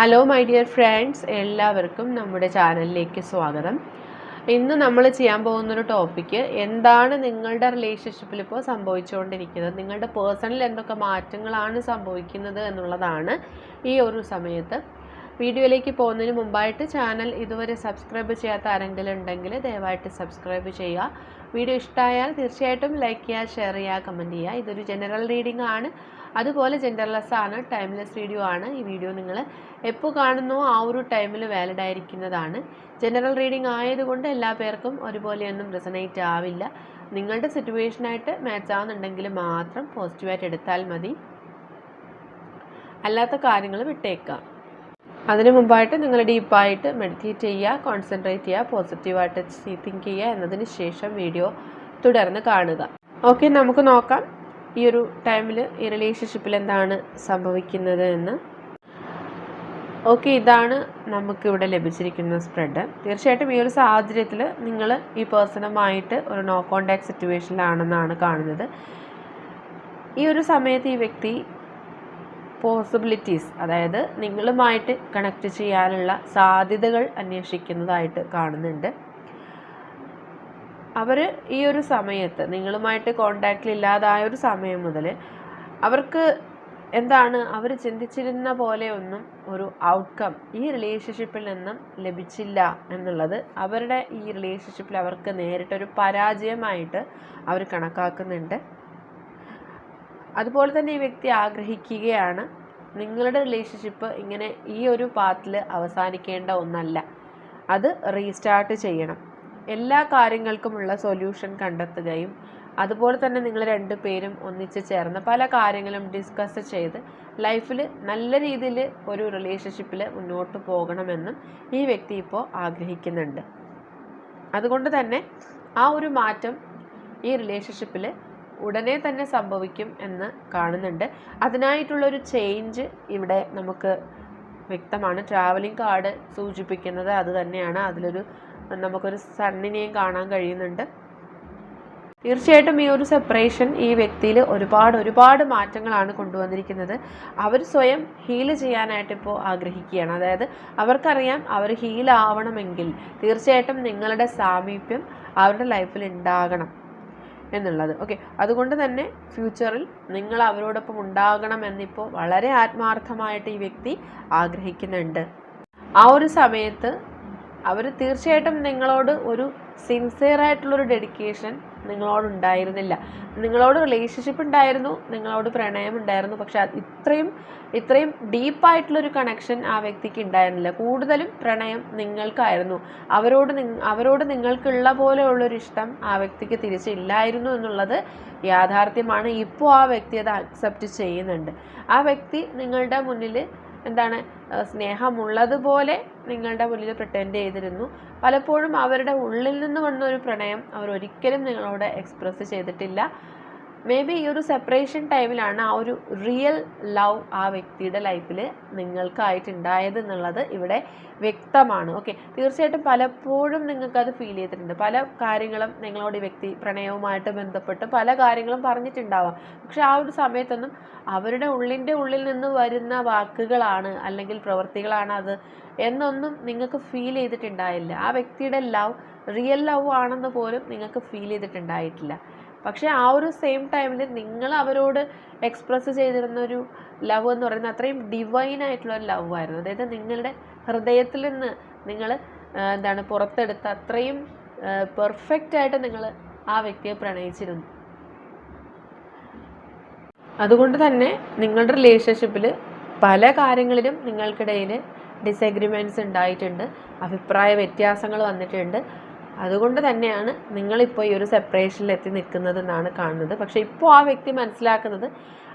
Hello my dear friends എല്ലാവർക്കും നമ്മുടെ ചാനലിലേക്ക് സ്വാഗതം. ഇന്ന് നമ്മൾ ചെയ്യാൻ പോകുന്നൊരു ടോപ്പിക്ക് എന്താണ് നിങ്ങളുടെ റിലേഷൻഷിപ്പിൽ ഇപ്പോൾ സംഭവിച്ചുകൊണ്ടിരിക്കുന്നത്? നിങ്ങളുടെ പേഴ്സണൽ എന്തൊക്കെ മാറ്റങ്ങളാണ് സംഭവിക്കുന്നത് എന്നുള്ളതാണ് ഈ ഒരു സമയത്ത്. വീഡിയോയിലേക്ക് പോകുന്നതിന് മുമ്പായിട്ട് ചാനൽ ഇതുവരെ സബ്സ്ക്രൈബ് ചെയ്യാത്ത ആരെങ്കിലും ഉണ്ടെങ്കിൽ ദയവായിട്ട് സബ്സ്ക്രൈബ് ചെയ്യുക. വീഡിയോ ഇഷ്ടമായാൽ തീർച്ചയായിട്ടും ലൈക്ക് ചെയ്യുക ഷെയർ ചെയ്യുക കമന്റ് ചെയ്യുക. ഇതൊരു ജനറൽ റീഡിംഗ് ആണ്. അതുപോലെ ജെൻഡർലെസ് ആണ് ടൈംലെസ് വീഡിയോ ആണ്. ഈ വീഡിയോ നിങ്ങൾ എപ്പോൾ കാണുന്നോ ആ ഒരു ടൈമിൽ വാലിഡ് ആയിരിക്കുന്നതാണ്. ജനറൽ റീഡിംഗ് ആയതുകൊണ്ട് എല്ലാ പേർക്കും ഒരുപോലെയൊന്നും റിസണേറ്റ് ആവില്ല. നിങ്ങളുടെ സിറ്റുവേഷനായിട്ട് മാച്ച് ആവുന്നുണ്ടെങ്കിൽ മാത്രം പോസിറ്റീവായിട്ട് എടുത്താൽ മതി. അല്ലാത്ത കാര്യങ്ങൾ വിട്ടേക്കാം അതിനു മുമ്പായിട്ട് നിങ്ങൾ ഡീപ്പായിട്ട് മെഡിറ്റേറ്റ് ചെയ്യുക കോൺസെൻട്രേറ്റ് ചെയ്യുക പോസിറ്റീവായിട്ട് തിങ്ക് ചെയ്യുക എന്നതിന് ശേഷം വീഡിയോ തുടർന്ന് കാണുക. ഓക്കെ നമുക്ക് നോക്കാം. ഈ ഒരു ടൈമിൽ ഈ റിലേഷൻഷിപ്പിൽ എന്താണ് സംഭവിക്കുന്നത് എന്ന്. ഓക്കെ ഇതാണ് നമുക്കിവിടെ ലഭിച്ചിരിക്കുന്ന സ്പ്രെഡ് തീർച്ചയായിട്ടും ഈ ഒരു സാഹചര്യത്തിൽ നിങ്ങൾ ഈ പേഴ്സണുമായിട്ട് ഒരു നോ കോണ്ടാക്ട് സിറ്റുവേഷനിലാണെന്നാണ് കാണുന്നത്. ഈ ഒരു സമയത്ത് ഈ വ്യക്തി പോസിബിലിറ്റീസ് അതായത് നിങ്ങളുമായിട്ട് കണക്ട് ചെയ്യാനുള്ള സാധ്യതകൾ അന്വേഷിക്കുന്നതായിട്ട് കാണുന്നുണ്ട്. അവർ ഈ ഒരു സമയത്ത് നിങ്ങളുമായിട്ട് കോണ്ടാക്റ്റിൽ ഇല്ലാതായ ഒരു സമയം മുതൽ അവർക്ക് എന്താണ് അവർ ചിന്തിച്ചിരുന്ന പോലെ ഒന്നും ഒരു ഔട്ട്കം ഈ റിലേഷൻഷിപ്പിൽ നിന്നും ലഭിച്ചില്ല എന്നുള്ളത് അവരുടെ ഈ റിലേഷൻഷിപ്പിൽ അവർക്ക് നേരിട്ടൊരു പരാജയമായിട്ട് അവർ കണക്കാക്കുന്നുണ്ട്. അതുപോലെ തന്നെ ഈ വ്യക്തി ആഗ്രഹിക്കുകയാണ് നിങ്ങളുടെ റിലേഷൻഷിപ്പ് ഇങ്ങനെ ഈ ഒരു പാത്തിൽ അവസാനിക്കേണ്ട ഒന്നല്ല. അത് റീസ്റ്റാർട്ട് ചെയ്യണം. എല്ലാ കാര്യങ്ങൾക്കുമുള്ള സൊല്യൂഷൻ കണ്ടെത്തുകയും അതുപോലെ തന്നെ നിങ്ങൾ രണ്ടു പേരും ഒന്നിച്ച് ചേർന്ന് പല കാര്യങ്ങളും ഡിസ്കസ് ചെയ്ത് ലൈഫിൽ നല്ല രീതിയിൽ ഒരു റിലേഷൻഷിപ്പിൽ മുന്നോട്ട് പോകണമെന്നും ഈ വ്യക്തി ഇപ്പോൾ ആഗ്രഹിക്കുന്നുണ്ട്. അതുകൊണ്ട് തന്നെ ആ ഒരു മാറ്റം ഈ റിലേഷൻഷിപ്പിൽ ഉടനെ തന്നെ സംഭവിക്കും എന്ന് കാണുന്നുണ്ട്. അതിനായിട്ടുള്ളൊരു ചേഞ്ച് ഇവിടെ നമുക്ക് വ്യക്തമാണ്. ട്രാവലിംഗ് കാർഡ് സൂചിപ്പിക്കുന്നത് അത് തന്നെയാണ്. അതിലൊരു നമുക്കൊരു സണ്ണിനെയും കാണാൻ കഴിയുന്നുണ്ട്. തീർച്ചയായിട്ടും ഈ ഒരു സെപ്പറേഷൻ ഈ വ്യക്തിയിൽ ഒരുപാട് ഒരുപാട് മാറ്റങ്ങളാണ് കൊണ്ടുവന്നിരിക്കുന്നത്. അവർ സ്വയം ഹീൽ ചെയ്യാനായിട്ട് ഇപ്പോൾ ആഗ്രഹിക്കുകയാണ്. അതായത് അവർക്കറിയാം അവർ ഹീൽ ആവണമെങ്കിൽ തീർച്ചയായിട്ടും നിങ്ങളുടെ സാമീപ്യം അവരുടെ ലൈഫിൽ ഉണ്ടാകണം എന്നുള്ളത്. ഓക്കെ അതുകൊണ്ട് തന്നെ ഫ്യൂച്ചറിൽ നിങ്ങൾ അവരോടൊപ്പം ഉണ്ടാകണം എന്നിപ്പോൾ വളരെ ആത്മാർത്ഥമായിട്ട് ഈ വ്യക്തി ആഗ്രഹിക്കുന്നുണ്ട്. ആ ഒരു സമയത്ത് അവർ തീർച്ചയായിട്ടും നിങ്ങളോട് ഒരു സിൻസിയർ ആയിട്ടുള്ളൊരു ഡെഡിക്കേഷൻ നിങ്ങളോട് ഉണ്ടായിരുന്നില്ല. നിങ്ങളോട് റിലേഷൻഷിപ്പ് ഉണ്ടായിരുന്നു നിങ്ങളോട് പ്രണയം ഉണ്ടായിരുന്നു പക്ഷെ ഇത്രയും ഇത്രയും ഡീപ്പായിട്ടുള്ളൊരു കണക്ഷൻ ആ വ്യക്തിക്ക് ഉണ്ടായിരുന്നില്ല. കൂടുതലും പ്രണയം നിങ്ങൾക്കായിരുന്നു. അവരോട് അവരോട് നിങ്ങൾക്കുള്ള പോലെയുള്ളൊരു ഇഷ്ടം ആ വ്യക്തിക്ക് തിരിച്ചില്ലായിരുന്നു എന്നുള്ളത് യാഥാർത്ഥ്യമാണ്. ഇപ്പോൾ ആ വ്യക്തി അത് അക്സെപ്റ്റ് ചെയ്യുന്നുണ്ട്. ആ വ്യക്തി നിങ്ങളുടെ മുന്നിൽ എന്താണ് സ്നേഹമുള്ളതുപോലെ നിങ്ങളുടെ മുന്നിൽ പ്രിട്ടൻഡ് ചെയ്തിരുന്നു. പലപ്പോഴും അവരുടെ ഉള്ളിൽ നിന്ന് വന്ന ഒരു പ്രണയം അവർ ഒരിക്കലും നിങ്ങളോട് എക്സ്പ്രസ് ചെയ്തിട്ടില്ല. മേ ബി ഈ ഒരു സെപ്പറേഷൻ ടൈമിലാണ് ആ ഒരു റിയൽ ലവ് ആ വ്യക്തിയുടെ ലൈഫിൽ നിങ്ങൾക്കായിട്ടുണ്ടായത് എന്നുള്ളത് ഇവിടെ വ്യക്തമാണ്. ഓക്കെ തീർച്ചയായിട്ടും പലപ്പോഴും നിങ്ങൾക്കത് ഫീൽ ചെയ്തിട്ടുണ്ട്. പല കാര്യങ്ങളും നിങ്ങളോട് ഈ വ്യക്തി പ്രണയവുമായിട്ട് ബന്ധപ്പെട്ട് പല കാര്യങ്ങളും പറഞ്ഞിട്ടുണ്ടാവാം. പക്ഷെ ആ ഒരു സമയത്തൊന്നും അവരുടെ ഉള്ളിന്റെ ഉള്ളിൽ നിന്ന് വരുന്ന വാക്കുകളാണ് അല്ലെങ്കിൽ പ്രവൃത്തികളാണ് അത് എന്നൊന്നും നിങ്ങൾക്ക് ഫീൽ ചെയ്തിട്ടുണ്ടായില്ല. ആ വ്യക്തിയുടെ ലവ് റിയൽ ലവ് ആണെന്ന് പോലും നിങ്ങൾക്ക് ഫീൽ ചെയ്തിട്ടുണ്ടായിട്ടില്ല. പക്ഷേ ആ ഒരു സെയിം ടൈമിൽ നിങ്ങൾ അവരോട് എക്സ്പ്രസ് ചെയ്തിരുന്ന ഒരു ലവ് എന്ന് പറയുന്നത് അത്രയും ഡിവൈൻ ആയിട്ടുള്ള ഒരു ലവ് ആയിരുന്നു. അതായത് നിങ്ങളുടെ ഹൃദയത്തിൽ നിന്ന് നിങ്ങൾ എന്താണ് പുറത്തെടുത്ത അത്രയും പെർഫെക്റ്റ് ആയിട്ട് നിങ്ങൾ ആ വ്യക്തിയെ പ്രണയിച്ചിരുന്നു. അതുകൊണ്ട് തന്നെ നിങ്ങളുടെ റിലേഷൻഷിപ്പിൽ പല കാര്യങ്ങളിലും നിങ്ങൾക്കിടയിൽ ഡിസഗ്രിമെന്റ്സ് ഉണ്ടായിട്ടുണ്ട് അഭിപ്രായ വ്യത്യാസങ്ങൾ വന്നിട്ടുണ്ട്. അതുകൊണ്ട് തന്നെയാണ് നിങ്ങളിപ്പോൾ ഈ ഒരു സെപ്പറേഷനിൽ എത്തി നിൽക്കുന്നതെന്നാണ് കാണുന്നത്. പക്ഷേ ഇപ്പോൾ ആ വ്യക്തി മനസ്സിലാക്കുന്നത്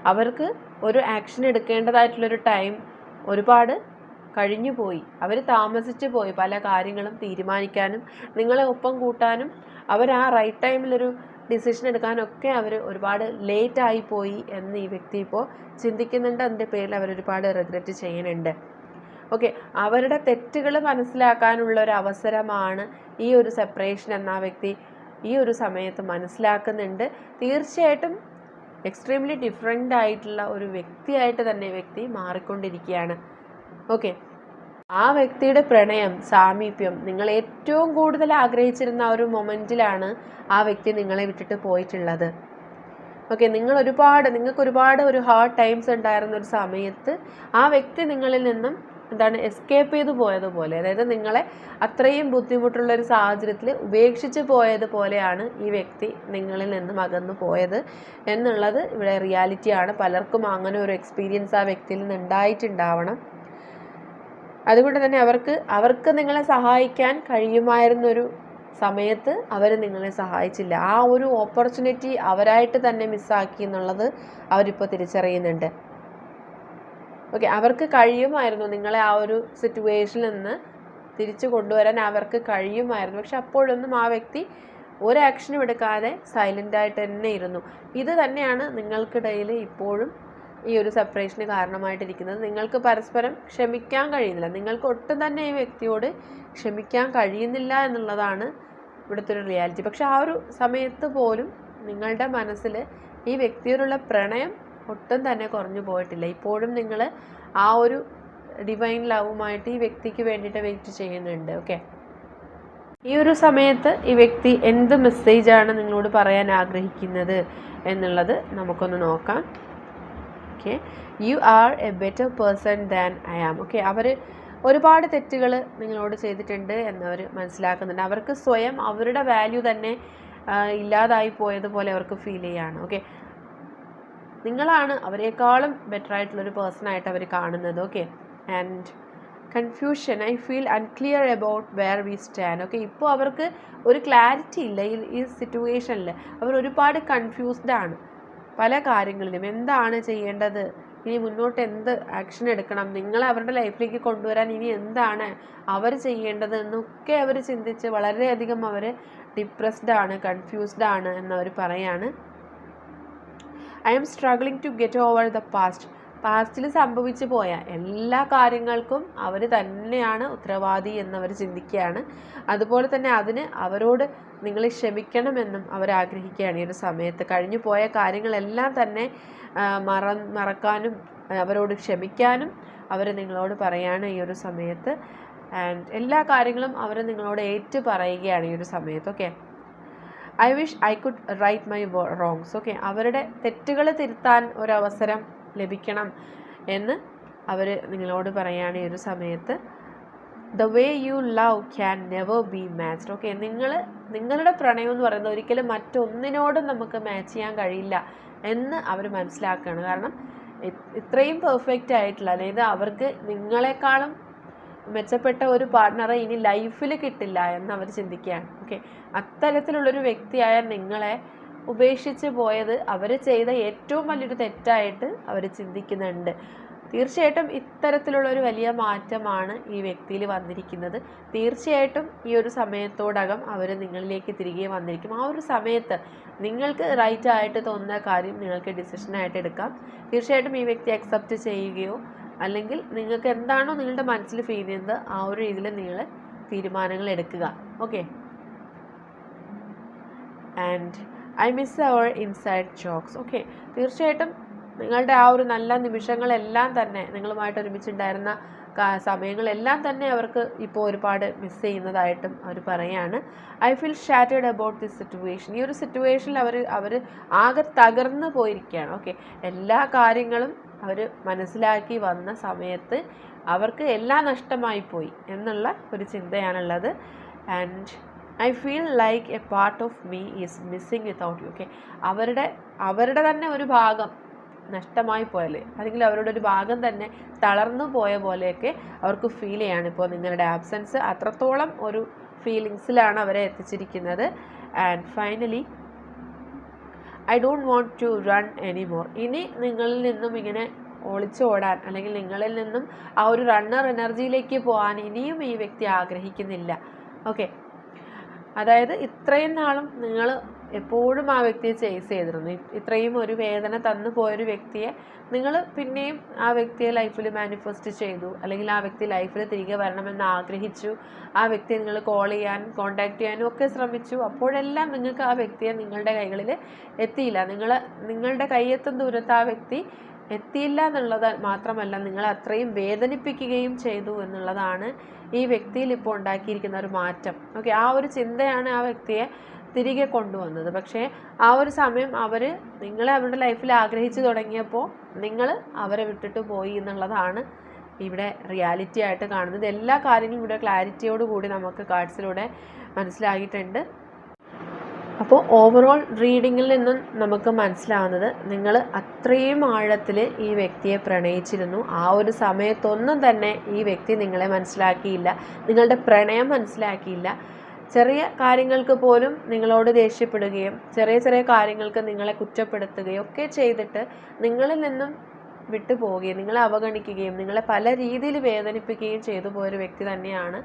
അവർക്ക് ഒരു ആക്ഷൻ എടുക്കേണ്ടതായിട്ടുള്ളൊരു ടൈം ഒരുപാട് കഴിഞ്ഞു പോയി. അവർ താമസിച്ചു പോയി. പല കാര്യങ്ങളും തീരുമാനിക്കാനും നിങ്ങളെ ഒപ്പം കൂട്ടാനും അവർ ആ റൈറ്റ് ടൈമിലൊരു ഡിസിഷൻ എടുക്കാനൊക്കെ അവർ ഒരുപാട് ലേറ്റ് ആയി പോയി എന്ന് ഈ വ്യക്തി ഇപ്പോൾ ചിന്തിക്കുന്നുണ്ട്. അതിന്റെ പേരിൽ അവർ ഒരുപാട് റിഗ്രറ്റ് ചെയ്യുന്നുണ്ട് ഓക്കെ അവരുടെ തെറ്റുകൾ മനസ്സിലാക്കാനുള്ള ഒരു അവസരമാണ് ഈ ഒരു സെപ്പറേഷൻ എന്ന വ്യക്തി ഈ ഒരു സമയത്ത് മനസ്സിലാക്കുന്നുണ്ട്. തീർച്ചയായിട്ടും എക്സ്ട്രീംലി ഡിഫറെന്റ് ആയിട്ടുള്ള ഒരു വ്യക്തിയായിട്ട് തന്നെ വ്യക്തി മാറിക്കൊണ്ടിരിക്കുകയാണ്. ഓക്കെ ആ വ്യക്തിയുടെ പ്രണയം സാമീപ്യം നിങ്ങൾ ഏറ്റവും കൂടുതൽ ആഗ്രഹിച്ചിരുന്ന ആ ഒരു മൊമെന്റിലാണ് ആ വ്യക്തി നിങ്ങളെ വിട്ടിട്ട് പോയിട്ടുള്ളത്. ഓക്കെ നിങ്ങൾ ഒരുപാട് നിങ്ങൾക്ക് ഒരുപാട് ഒരു ഹാർഡ് ടൈംസ് ഉണ്ടായിരുന്ന ഒരു സമയത്ത് ആ വ്യക്തി നിങ്ങളിൽ നിന്നും എന്താണ് എസ്കേപ്പ് ചെയ്തു പോയതുപോലെ അതായത് നിങ്ങളെ അത്രയും ബുദ്ധിമുട്ടുള്ള ഒരു സാഹചര്യത്തിൽ ഉപേക്ഷിച്ച് പോയതുപോലെയാണ് ഈ വ്യക്തി നിങ്ങളിൽ നിന്നും അകന്നു പോയത് എന്നുള്ളത് ഇവിടെ റിയാലിറ്റിയാണ് പലർക്കും അങ്ങനെ ഒരു എക്സ്പീരിയൻസ് ആ വ്യക്തിയിൽ നിന്ന് ഉണ്ടായിട്ടുണ്ടാവണം. അതുകൊണ്ട് തന്നെ അവർക്ക് അവർക്ക് നിങ്ങളെ സഹായിക്കാൻ കഴിയുമായിരുന്നൊരു സമയത്ത് അവർ നിങ്ങളെ സഹായിച്ചില്ല. ആ ഒരു ഓപ്പർച്യൂണിറ്റി അവരായിട്ട് തന്നെ മിസ്സാക്കി എന്നുള്ളത് അവരിപ്പോൾ തിരിച്ചറിയുന്നുണ്ട്. ഓക്കെ അവർക്ക് കഴിയുമായിരുന്നു നിങ്ങളെ ആ ഒരു സിറ്റുവേഷനിൽ നിന്ന് തിരിച്ചു കൊണ്ടുവരാൻ അവർക്ക് കഴിയുമായിരുന്നു. പക്ഷെ അപ്പോഴൊന്നും ആ വ്യക്തി ഒരു ആക്ഷനും എടുക്കാതെ സൈലന്റായിട്ട് തന്നെ ഇരുന്നു. ഇത് തന്നെയാണ് നിങ്ങൾക്കിടയിൽ ഇപ്പോഴും ഈ ഒരു സെപ്പറേഷന് കാരണമായിട്ടിരിക്കുന്നത്. നിങ്ങൾക്ക് പരസ്പരം ക്ഷമിക്കാൻ കഴിയുന്നില്ല. നിങ്ങൾക്ക് ഒട്ടും തന്നെ ഈ വ്യക്തിയോട് ക്ഷമിക്കാൻ കഴിയുന്നില്ല എന്നുള്ളതാണ് ഇവിടുത്തെ ഒരു റിയാലിറ്റി പക്ഷെ ആ ഒരു സമയത്ത് പോലും നിങ്ങളുടെ മനസ്സിൽ ഈ വ്യക്തിയോടുള്ള പ്രണയം ഒട്ടും തന്നെ കുറഞ്ഞു പോയിട്ടില്ല. ഇപ്പോഴും നിങ്ങൾ ആ ഒരു ഡിവൈൻ ലവുമായിട്ട് ഈ വ്യക്തിക്ക് വേണ്ടിയിട്ട് വെയിറ്റ് ചെയ്യുന്നുണ്ട്. ഓക്കെ ഈ ഒരു സമയത്ത് ഈ വ്യക്തി എന്ത് മെസ്സേജാണ് നിങ്ങളോട് പറയാൻ ആഗ്രഹിക്കുന്നത് എന്നുള്ളത് നമുക്കൊന്ന് നോക്കാം. Okay you are a better person than I am okay അവർ ഒരുപാട് തെറ്റുകൾ നിങ്ങളോട് ചെയ്തിട്ടുണ്ട് എന്നവർ മനസ്സിലാക്കുന്നുണ്ട്. അവർക്ക് സ്വയം അവരുടെ വാല്യൂ തന്നെ ഇല്ലാതായി പോയതുപോലെ അവർക്ക് ഫീൽ ചെയ്യാണ്. ഓക്കെ നിങ്ങളാണ് അവരെക്കാളും ബെറ്റർ ആയിട്ടുള്ളൊരു പേഴ്സൺ ആയിട്ട് അവർ കാണുന്നത് okay and confusion I feel unclear about where we stand okay ഇപ്പോൾ അവർക്ക് ഒരു ക്ലാരിറ്റി ഇല്ല ഈ ഈ സിറ്റുവേഷനിൽ അവർ ഒരുപാട് കൺഫ്യൂസ്ഡ് ആണ്. പല കാര്യങ്ങളിലും എന്താണ് ചെയ്യേണ്ടത്? ഇനി മുന്നോട്ട് എന്ത് ആക്ഷൻ എടുക്കണം? നിങ്ങളെ അവരുടെ ലൈഫിലേക്ക് കൊണ്ടുവരാൻ ഇനി എന്താണ് അവർ ചെയ്യേണ്ടത് എന്നൊക്കെ അവർ ചിന്തിച്ച് വളരെയധികം അവർ ഡിപ്രസ്ഡ് ആണ് കൺഫ്യൂസ്ഡ് ആണ് എന്നവർ പറയാണ്. I'm struggling to get over the past പാസ്റ്റിൽ സംഭവിച്ചു പോയ എല്ലാ കാര്യങ്ങൾക്കും അവർ തന്നെയാണ് ഉത്തരവാദി എന്നവർ ചിന്തിക്കുകയാണ്. അതുപോലെ തന്നെ അതിന് അവരോട് നിങ്ങൾ ക്ഷമിക്കണമെന്നും അവർ ആഗ്രഹിക്കുകയാണ് ഈ ഒരു സമയത്ത്. കഴിഞ്ഞു പോയ കാര്യങ്ങളെല്ലാം തന്നെ മറ മറക്കാനും അവരോട് ക്ഷമിക്കാനും അവർ നിങ്ങളോട് പറയാണ് ഈ ഒരു സമയത്ത്. ആൻഡ് എല്ലാ കാര്യങ്ങളും അവർ നിങ്ങളോട് ഏറ്റു പറയുകയാണ് ഈ ഒരു സമയത്ത്. Okay I wish I could right my wrongs okay അവരുടെ തെറ്റുകൾ തിരുത്താൻ ഒരവസരം ലഭിക്കണം എന്ന് അവർ നിങ്ങളോട് പറയുകയാണ് ഈ ഒരു സമയത്ത്. The way you love can never be matched okay നിങ്ങൾ നിങ്ങളുടെ പ്രണയം എന്ന് പറയുന്നത് ഒരിക്കലും മറ്റൊന്നിനോടും നമുക്ക് മാച്ച് ചെയ്യാൻ കഴിയില്ല എന്ന് അവർ മനസ്സിലാക്കുകയാണ്. കാരണം ഇത്രയും പെർഫെക്റ്റ് ആയിട്ടുള്ള അതായത് അവർക്ക് നിങ്ങളെക്കാളും മെച്ചപ്പെട്ട ഒരു പാർട്ട്ണറെ ഇനി ലൈഫിൽ കിട്ടില്ല എന്ന് അവർ ചിന്തിക്കുകയാണ്. ഓക്കെ അത്തരത്തിലുള്ളൊരു വ്യക്തിയായ നിങ്ങളെ ഉപേക്ഷിച്ച് പോയത് അവർ ചെയ്ത ഏറ്റവും വലിയൊരു തെറ്റായിട്ട് അവർ ചിന്തിക്കുന്നുണ്ട്. തീർച്ചയായിട്ടും ഇത്തരത്തിലുള്ള ഒരു വലിയ മാറ്റമാണ് ഈ വ്യക്തിയിൽ വന്നിരിക്കുന്നത്. തീർച്ചയായിട്ടും ഈ ഒരു സമയത്തോടകം അവർ നിങ്ങളിലേക്ക് തിരികെ വന്നിരിക്കും. ആ ഒരു സമയത്ത് നിങ്ങൾക്ക് റൈറ്റ് ആയിട്ട് തോന്നുന്ന കാര്യം നിങ്ങൾക്ക് ഡിസിഷനായിട്ട് എടുക്കാം. തീർച്ചയായിട്ടും ഈ വ്യക്തി അക്സെപ്റ്റ് ചെയ്യുകയോ അല്ലെങ്കിൽ നിങ്ങൾക്ക് എന്താണോ നിങ്ങളുടെ മനസ്സിൽ ഫീൽ ചെയ്യുന്നത് ആ ഒരു രീതിയിൽ നിങ്ങൾ തീരുമാനങ്ങൾ എടുക്കുക. Okay and I miss our inside jokes okay തീർച്ചയായിട്ടും നിങ്ങളുടെ ആ ഒരു നല്ല നിമിഷങ്ങളെല്ലാം തന്നെ നിങ്ങളുമായിട്ട് ഒരുമിച്ചുണ്ടായിരുന്ന സമയങ്ങളെല്ലാം തന്നെ അവർക്ക് ഇപ്പോൾ ഒരുപാട് മിസ് ചെയ്യുന്നതായിട്ടും അവർ പറയാണ്. I feel shattered about this situation ഈ ഒരു സിറ്റുവേഷനിൽ അവർ അവർ ആകെ തകർന്നു പോയിരിക്കുകയാണ്. ഓക്കെ എല്ലാ കാര്യങ്ങളും അവർ മനസ്സിലാക്കി വന്ന സമയത്ത് അവർക്ക് എല്ലാം നഷ്ടമായി പോയി എന്നുള്ള ഒരു ചിന്തയാണുള്ളത്. And I feel like a part of me is missing without you okay അവരുടെ അവരുടെ തന്നെ ഒരു ഭാഗം നഷ്ടമായി പോയാൽ അല്ലെങ്കിൽ അവരുടെ ഒരു ഭാഗം തന്നെ തളർന്നു പോയ പോലെയൊക്കെ അവർക്ക് ഫീൽ ചെയ്യാണ്. ഇപ്പോൾ നിങ്ങളുടെ ആബ്സെൻസ് അത്രത്തോളം ഒരു ഫീലിങ്സിലാണ് അവരെ എത്തിച്ചിരിക്കുന്നത്. And finally I don't want to run any more ഇനി നിങ്ങളിൽ നിന്നും ഇങ്ങനെ ഒളിച്ചോടാൻ അല്ലെങ്കിൽ നിങ്ങളിൽ നിന്നും ആ ഒരു റണ്ണർ എനർജിയിലേക്ക് പോകാൻ ഇനിയും ഈ വ്യക്തി ആഗ്രഹിക്കുന്നില്ല. ഓക്കെ അതായത് ഇത്രയും നാളും നിങ്ങൾ എപ്പോഴും ആ വ്യക്തിയെ ചേസ് ചെയ്തിരുന്നു. ഇത്രയും ഒരു വേദന തന്നു പോയൊരു വ്യക്തിയെ നിങ്ങൾ പിന്നെയും ആ വ്യക്തിയെ ലൈഫിൽ മാനിഫെസ്റ്റ് ചെയ്തു. അല്ലെങ്കിൽ ആ വ്യക്തി ലൈഫിൽ തിരികെ വരണമെന്ന് ആഗ്രഹിച്ചു. ആ വ്യക്തിയെ നിങ്ങൾ കോൾ ചെയ്യാൻ കോണ്ടാക്ട് ചെയ്യാനും ഒക്കെ ശ്രമിച്ചു. അപ്പോഴെല്ലാം നിങ്ങൾക്ക് ആ വ്യക്തിയെ നിങ്ങളുടെ കൈകളിൽ എത്തിയില്ല. നിങ്ങൾ നിങ്ങളുടെ കൈയെത്തും ദൂരത്ത് ആ വ്യക്തി എത്തിയില്ല എന്നുള്ളത് മാത്രമല്ല നിങ്ങൾ അത്രയും വേദനിപ്പിക്കുകയും ചെയ്തു എന്നുള്ളതാണ് ഈ വ്യക്തിയിൽ ഇപ്പോൾ ഉണ്ടാക്കിയിരിക്കുന്ന ഒരു മാറ്റം. ഓക്കെ ആ ഒരു ചിന്തയാണ് ആ വ്യക്തിയെ തിരികെ കൊണ്ടുവന്നത്. പക്ഷേ ആ ഒരു സമയം അവർ നിങ്ങളെ അവരുടെ ലൈഫിൽ ആഗ്രഹിച്ചു തുടങ്ങിയപ്പോൾ നിങ്ങൾ അവരെ വിട്ടിട്ട് പോയി എന്നുള്ളതാണ് ഇവിടെ റിയാലിറ്റി ആയിട്ട് കാണുന്നത്. എല്ലാ കാര്യങ്ങളും ഇവിടെ ക്ലാരിറ്റിയോട് കൂടി നമുക്ക് കാർഡ്സിലൂടെ മനസ്സിലാക്കിയിട്ടുണ്ട് അപ്പോൾ ഓവറോൾ റീഡിങ്ങിൽ നിന്നും നമുക്ക് മനസ്സിലാവുന്നത് നിങ്ങൾ അത്രയും ആഴത്തിൽ ഈ വ്യക്തിയെ പ്രണയിച്ചിരുന്നു. ആ ഒരു സമയത്തൊന്നും തന്നെ ഈ വ്യക്തി നിങ്ങളെ മനസ്സിലാക്കിയില്ല. നിങ്ങളുടെ പ്രണയം മനസ്സിലാക്കിയില്ല. ചെറിയ കാര്യങ്ങൾക്ക് പോലും നിങ്ങളോട് ദേഷ്യപ്പെടുകയും ചെറിയ ചെറിയ കാര്യങ്ങൾക്ക് നിങ്ങളെ കുറ്റപ്പെടുത്തുകയും ഒക്കെ ചെയ്തിട്ട് നിങ്ങളിൽ നിന്നും വിട്ടുപോവുകയും നിങ്ങളെ അവഗണിക്കുകയും നിങ്ങളെ പല രീതിയിൽ വേദനിപ്പിക്കുകയും ചെയ്തു പോയൊരു വ്യക്തി തന്നെയാണ്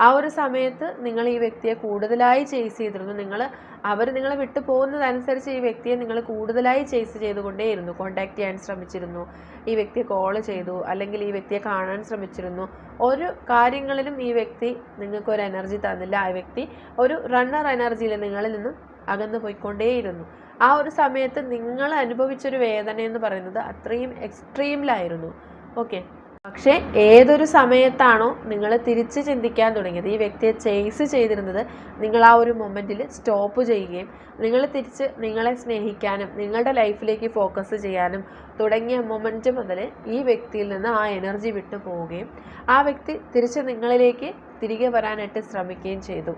ആ ഒരു സമയത്ത് നിങ്ങൾ ഈ വ്യക്തിയെ കൂടുതലായി ചേസ് ചെയ്തിരുന്നു. നിങ്ങൾ അവർ നിങ്ങളെ വിട്ടു പോകുന്നതനുസരിച്ച് ഈ വ്യക്തിയെ നിങ്ങൾ കൂടുതലായി ചേസ് ചെയ്തുകൊണ്ടേയിരുന്നു. കോണ്ടാക്ട് ചെയ്യാൻ ശ്രമിച്ചിരുന്നു. ഈ വ്യക്തിയെ കോൾ ചെയ്തു. അല്ലെങ്കിൽ ഈ വ്യക്തിയെ കാണാൻ ശ്രമിച്ചിരുന്നു. ഒരു കാര്യങ്ങളിലും ഈ വ്യക്തി നിങ്ങൾക്ക് ഒരു എനർജി തന്നില്ല. ആ വ്യക്തി ഒരു റണ്ണർ എനർജിയിൽ നിങ്ങളിൽ നിന്നും അകന്നു പോയിക്കൊണ്ടേയിരുന്നു. ആ ഒരു സമയത്ത് നിങ്ങൾ അനുഭവിച്ചൊരു വേദന എന്ന് പറയുന്നത് അത്രയും എക്സ്ട്രീമിലായിരുന്നു ഓക്കെ പക്ഷേ ഏതൊരു സമയത്താണോ നിങ്ങൾ തിരിച്ച് ചിന്തിക്കാൻ തുടങ്ങിയത്? ഈ വ്യക്തിയെ ചേസ് ചെയ്തിരുന്നത് നിങ്ങൾ ആ ഒരു മൊമെന്റിൽ സ്റ്റോപ്പ് ചെയ്യുകയും നിങ്ങൾ തിരിച്ച് നിങ്ങളെ സ്നേഹിക്കാനും നിങ്ങളുടെ ലൈഫിലേക്ക് ഫോക്കസ് ചെയ്യാനും തുടങ്ങിയ മൊമെന്റ് മുതൽ ഈ വ്യക്തിയിൽ നിന്ന് ആ എനർജി വിട്ടു പോവുകയും ആ വ്യക്തി തിരിച്ച് നിങ്ങളിലേക്ക് തിരികെ വരാനായിട്ട് ശ്രമിക്കുകയും ചെയ്തു.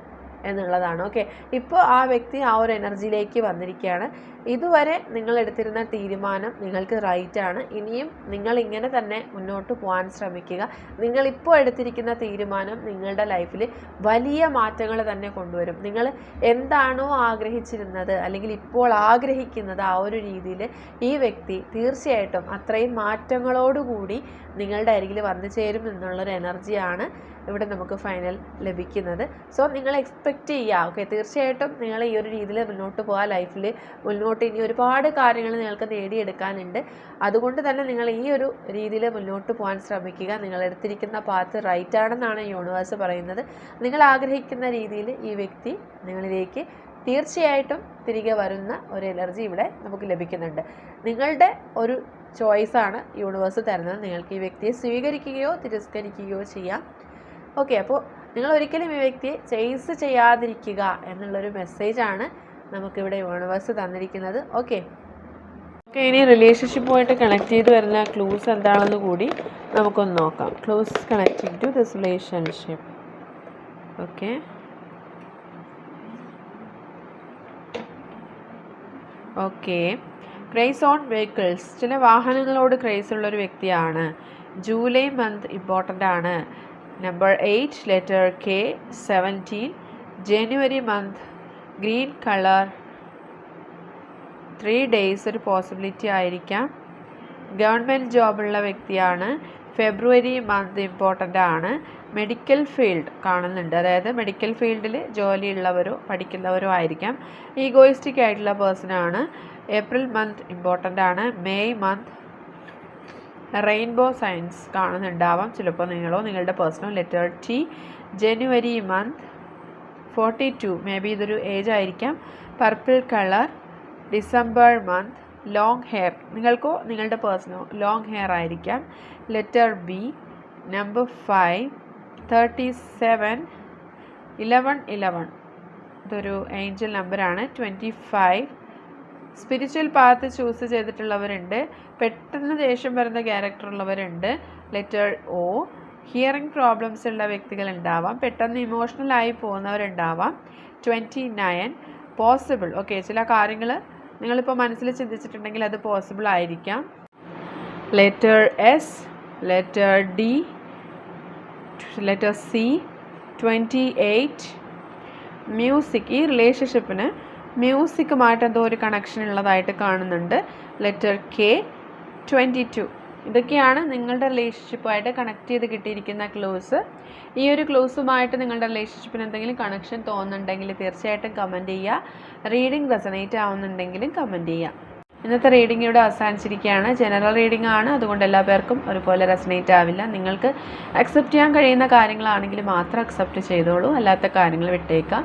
എന്നുള്ളതാണ്. ഓക്കെ ഇപ്പോൾ ആ വ്യക്തി ആ ഒരു എനർജിയിലേക്ക് വന്നിരിക്കുകയാണ്. ഇതുവരെ നിങ്ങൾ എടുത്തിരുന്ന തീരുമാനം നിങ്ങൾക്ക് റൈറ്റ് ആണ്. ഇനിയും നിങ്ങൾ ഇങ്ങനെ തന്നെ മുന്നോട്ട് പോകാൻ ശ്രമിക്കുക. നിങ്ങൾ ഇപ്പോൾ എടുത്തിരിക്കുന്ന തീരുമാനം നിങ്ങളുടെ ലൈഫിൽ വലിയ മാറ്റങ്ങൾ തന്നെ കൊണ്ടുവരും. നിങ്ങൾ എന്താണോ ആഗ്രഹിച്ചിരുന്നത് അല്ലെങ്കിൽ ഇപ്പോൾ ആഗ്രഹിക്കുന്നത് ആ ഒരു രീതിയിൽ ഈ വ്യക്തി തീർച്ചയായിട്ടും അത്രയും മാറ്റങ്ങളോടുകൂടി നിങ്ങളുടെ അരികിൽ വന്നു ചേരും എന്നുള്ളൊരു എനർജിയാണ് ഇവിടെ നമുക്ക് ഫൈനൽ ലഭിക്കുന്നത്. സോ നിങ്ങൾ എക്സ്പെക്റ്റ് ചെയ്യുക ഓക്കെ തീർച്ചയായിട്ടും നിങ്ങൾ ഈ ഒരു രീതിയിൽ മുന്നോട്ട് പോകാൻ ലൈഫിൽ മുന്നോട്ട് ഇനി ഒരുപാട് കാര്യങ്ങൾ നിങ്ങൾക്ക് നേടിയെടുക്കാനുണ്ട്. അതുകൊണ്ട് തന്നെ നിങ്ങൾ ഈ ഒരു രീതിയിൽ മുന്നോട്ട് പോകാൻ ശ്രമിക്കുക. നിങ്ങൾ എടുത്തിരിക്കുന്ന പാത്ത് റൈറ്റ് ആണെന്നാണ് യൂണിവേഴ്സ് പറയുന്നത്. നിങ്ങൾ ആഗ്രഹിക്കുന്ന രീതിയിൽ ഈ വ്യക്തി നിങ്ങളിലേക്ക് തീർച്ചയായിട്ടും തിരികെ വരുന്ന ഒരു എനർജി ഇവിടെ നമുക്ക് ലഭിക്കുന്നുണ്ട്. നിങ്ങളുടെ ഒരു ചോയ്സാണ് യൂണിവേഴ്സ് തരുന്നത്. നിങ്ങൾക്ക് ഈ വ്യക്തിയെ സ്വീകരിക്കുകയോ തിരസ്കരിക്കുകയോ ചെയ്യാം. ഓക്കെ അപ്പോൾ നിങ്ങൾ ഒരിക്കലും ഈ വ്യക്തിയെ ചേസ് ചെയ്യാതിരിക്കുക എന്നുള്ളൊരു മെസ്സേജാണ് നമുക്കിവിടെ യൂണിവേഴ്സ് തന്നിരിക്കുന്നത്. ഓക്കെ. ഓക്കെ ഇനി റിലേഷൻഷിപ്പുമായിട്ട് കണക്ട് ചെയ്ത് വരുന്ന ക്ലൂസ് എന്താണെന്ന് കൂടി നമുക്കൊന്ന് നോക്കാം. Clues connecting to this relationship okay. Okay. Craze on vehicles ചില വാഹനങ്ങളോട് ക്രൈസ് ഉള്ള ഒരു വ്യക്തിയാണ്. ജൂലൈ മന്ത് ഇമ്പോർട്ടന്റ് ആണ്. Number eight letter K seventeen January month green colour three days ഒരു പോസിബിലിറ്റി ആയിരിക്കാം. ഗവൺമെന്റ് ജോബുള്ള വ്യക്തിയാണ്. ഫെബ്രുവരി മന്ത് ഇമ്പോർട്ടന്റ് ആണ്. മെഡിക്കൽ ഫീൽഡ് കാണുന്നുണ്ട്. അതായത് മെഡിക്കൽ ഫീൽഡിൽ ജോലിയുള്ളവരോ പഠിക്കുന്നവരോ ആയിരിക്കാം. ഈഗോയിസ്റ്റിക് ആയിട്ടുള്ള പേഴ്സൺ ആണ്. ഏപ്രിൽ മന്ത് ഇമ്പോർട്ടന്റ് ആണ്. മെയ് മന്ത് റെയിൻബോ സയൻസ് കാണുന്നുണ്ടാവാം. ചിലപ്പോൾ നിങ്ങളോ നിങ്ങളുടെ personal letter T January month forty two maybe ഇതൊരു ഏജ് ആയിരിക്കാം. Purple colour December month long hair നിങ്ങൾക്കോ നിങ്ങളുടെ പേഴ്സണോ ലോങ് ഹെയർ ആയിരിക്കാം. Letter B number five thirty seven eleven eleven ഇതൊരു ഏഞ്ചൽ നമ്പറാണ് twenty five spiritual path choose ചെയ്തിട്ടുള്ളവരുണ്ട്. പെട്ടെന്ന് ദേഷ്യം വരുന്ന ക്യാരക്ടർ ഉള്ളവരുണ്ട്. ലെറ്റർ ഒ ഹിയറിംഗ് പ്രോബ്ലംസ് ഉള്ള വ്യക്തികൾ ഉണ്ടാവാം പെട്ടെന്ന് ഇമോഷണൽ ആയി പോകുന്നവരുണ്ടാവാം. ട്വന്റി നയൻ പോസിബിൾ ഓക്കെ ചില കാര്യങ്ങൾ നിങ്ങളിപ്പോൾ മനസ്സിൽ ചിന്തിച്ചിട്ടുണ്ടെങ്കിൽ അത് പോസിബിൾ ആയിരിക്കാം. Letter S letter D letter C twenty eight music ഈ റിലേഷൻഷിപ്പിന് മ്യൂസിക്കുമായിട്ട് എന്തോ ഒരു കണക്ഷൻ ഉള്ളതായിട്ട് കാണുന്നുണ്ട്. Letter K twenty two. ഇതൊക്കെയാണ് നിങ്ങളുടെ റിലേഷൻഷിപ്പുമായിട്ട് കണക്ട് ചെയ്ത് കിട്ടിയിരിക്കുന്ന ക്ലോസ്. ഈ ഒരു ക്ലോസുമായിട്ട് നിങ്ങളുടെ റിലേഷൻഷിപ്പിന് എന്തെങ്കിലും കണക്ഷൻ തോന്നുന്നുണ്ടെങ്കിൽ തീർച്ചയായിട്ടും കമന്റ് ചെയ്യുക. റീഡിംഗ് റെസനേറ്റ് ആവുന്നുണ്ടെങ്കിലും കമന്റ് ചെയ്യുക. ഇന്നത്തെ റീഡിംഗ് ഇവിടെ അവസാനിച്ചിരിക്കുകയാണ്. ജനറൽ റീഡിംഗ് ആണ്. അതുകൊണ്ട് എല്ലാ പേർക്കും ഒരുപോലെ റെസനേറ്റ് ആവില്ല. നിങ്ങൾക്ക് അക്സെപ്റ്റ് ചെയ്യാൻ കഴിയുന്ന കാര്യങ്ങളാണെങ്കിൽ മാത്രം അക്സെപ്റ്റ് ചെയ്തോളൂ. അല്ലാത്ത കാര്യങ്ങൾ വിട്ടേക്കാം.